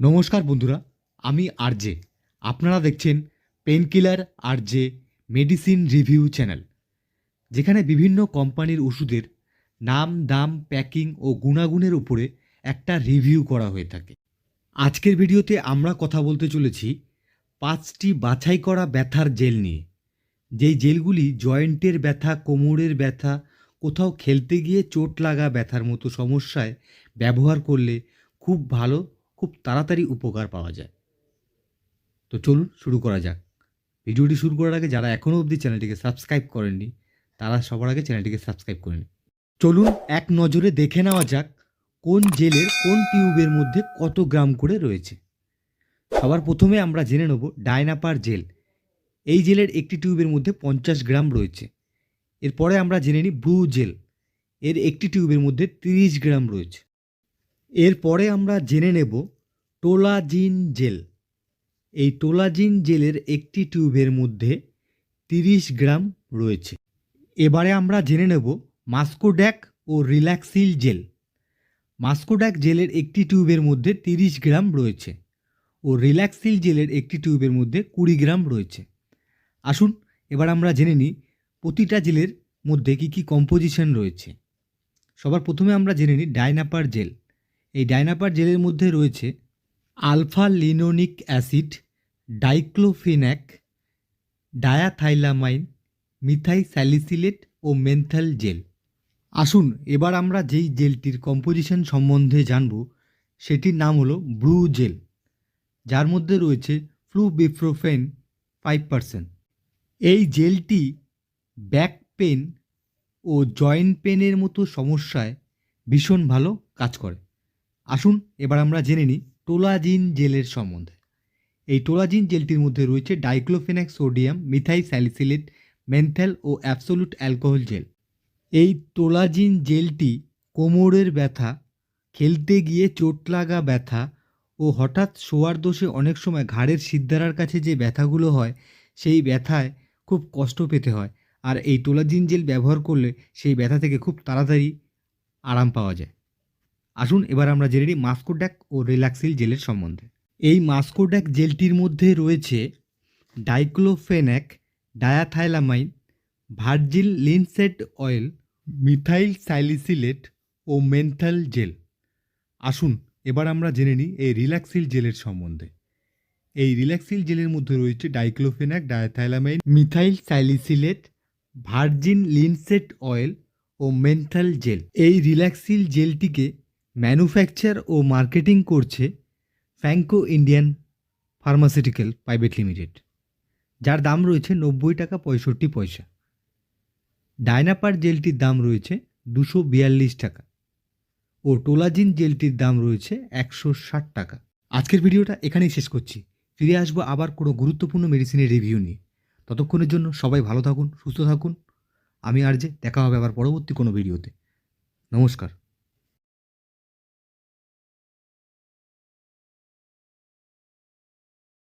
নমস্কার বন্ধুরা, আমি আরজে আপনারা দেখছেন painkiller RJ medicine review channel যেখানে বিভিন্ন কোম্পানির ওষুধের নাম, দাম, প্যাকিং ও গুণাগুণের উপরে একটা রিভিউ করা হয়ে থাকে। আজকের ভিডিওতে আমরা কথা বলতে চলেছি পাঁচটি বাছাই করা ব্যথার জেল নিয়ে। যেই জেলগুলি জয়েন্টের ব্যথা, কোমরের ব্যথা, কোথাও খেলতে গিয়ে চোট লাগা ব্যথার মতো সমস্যায় ব্যবহার করলে খুব ভালো খুব তাড়াতাড়ি উপকার পাওয়া যায়। তো চলুন শুরু করা যাক। ভিডিওটি শুরু করার আগে যারা এখনও অবধি চ্যানেলটিকে সাবস্ক্রাইব করেননি, তারা সবার আগে চ্যানেলটিকে সাবস্ক্রাইব করে নিন। চলুন এক নজরে দেখে নেওয়া যাক কোন জেলের কোন টিউবের মধ্যে কত গ্রাম করে রয়েছে। সবার প্রথমে আমরা জেনে নেব ডায়নাপার জেল। এই জেলের একটি টিউবের মধ্যে পঞ্চাশ গ্রাম রয়েছে। এরপরে আমরা জেনে নিই ব্লু জেল। এর একটি টিউবের মধ্যে তিরিশ গ্রাম রয়েছে। এরপরে আমরা জেনে নেব টোলাজিন জেল। এই টোলাজিন জেলের একটি টিউবের মধ্যে তিরিশ গ্রাম রয়েছে। এবারে আমরা জেনে নেব মাস্কোড্যাক ও রিল্যাক্সিল জেল। মাস্কোড্যাক জেলের একটি টিউবের মধ্যে তিরিশ গ্রাম রয়েছে ও রিল্যাক্সিল জেলের একটি টিউবের মধ্যে কুড়ি গ্রাম রয়েছে। আসুন, এবার আমরা জেনে নিই প্রতিটা জেলের মধ্যে কী কী কম্পোজিশন রয়েছে। সবার প্রথমে আমরা জেনে নিই ডাইনাপার জেল। এই ডাইনাপার জেলের মধ্যে রয়েছে alpha linolenic acid diclofenac diethylamine methyl salicylate ও মেন্থাল জেল। আসুন, এবার আমরা যেই জেলটির কম্পোজিশন সম্বন্ধে জানব, সেটির নাম হলো ব্লু জেল, যার মধ্যে রয়েছে ফ্লুবিফ্রোফেন ফাইভ পারসেন্ট। এই জেলটি ব্যাক পেন ও জয়েন্ট পেনের মতো সমস্যায় ভীষণ ভালো কাজ করে। আসুন, এবার আমরা জেনে নিই টোলাজিন জেলের সম্বন্ধে। এই টোলাজিন জেলটির মধ্যে রয়েছে diclofenac sodium methyl salicylate menthol ও অ্যাবসোলুট অ্যালকোহল জেল। এই টোলাজিন জেলটি কোমরের ব্যথা, খেলতে গিয়ে চোট লাগা ব্যথা ও হঠাৎ শোয়ার দোষে অনেক সময় ঘাড়ের সিদ্ধারার কাছে যে ব্যথাগুলো হয়, সেই ব্যথায় খুব কষ্ট পেতে হয়। আর এই টোলাজিন জেল ব্যবহার করলে সেই ব্যথা থেকে খুব তাড়াতাড়ি আরাম পাওয়া যায়। আসুন এবার আমরা জেনে নিই মাস্কোড্যাক ও রিল্যাক্সিল জেলের সম্বন্ধে। এই মাস্কোড্যাক জেলটির মধ্যে রয়েছে diclofenac diethylamine, virgin linseed oil, methyl salicylate ও মেন্থাল জেল। আসুন এবার আমরা জেনে নিই এই রিল্যাক্সিল জেলের সম্বন্ধে। এই রিল্যাক্সিল জেলের মধ্যে রয়েছে diclofenac, diethylamine, methyl salicylate virgin linseed oil ও মেন্থাল জেল। এই রিল্যাক্সিল জেলটিকে ম্যানুফ্যাকচার ও মার্কেটিং করছে Franco Indian pharmaceutical private limited, যার দাম রয়েছে নব্বই টাকা পঁয়ষট্টি পয়সা। ডায়নাপার জেলটির দাম রয়েছে দুশো বিয়াল্লিশ টাকা ও টোলাজিন জেলটির দাম রয়েছে একশো ষাট টাকা। আজকের ভিডিওটা এখানেই শেষ করছি। ফিরে আসব আবার কোনো গুরুত্বপূর্ণ মেডিসিনের রিভিউ নিয়ে। ততক্ষণের জন্য সবাই ভালো থাকুন, সুস্থ থাকুন। আমি আর যে, দেখা হবে আবার পরবর্তী কোনো ভিডিওতে নমস্কার।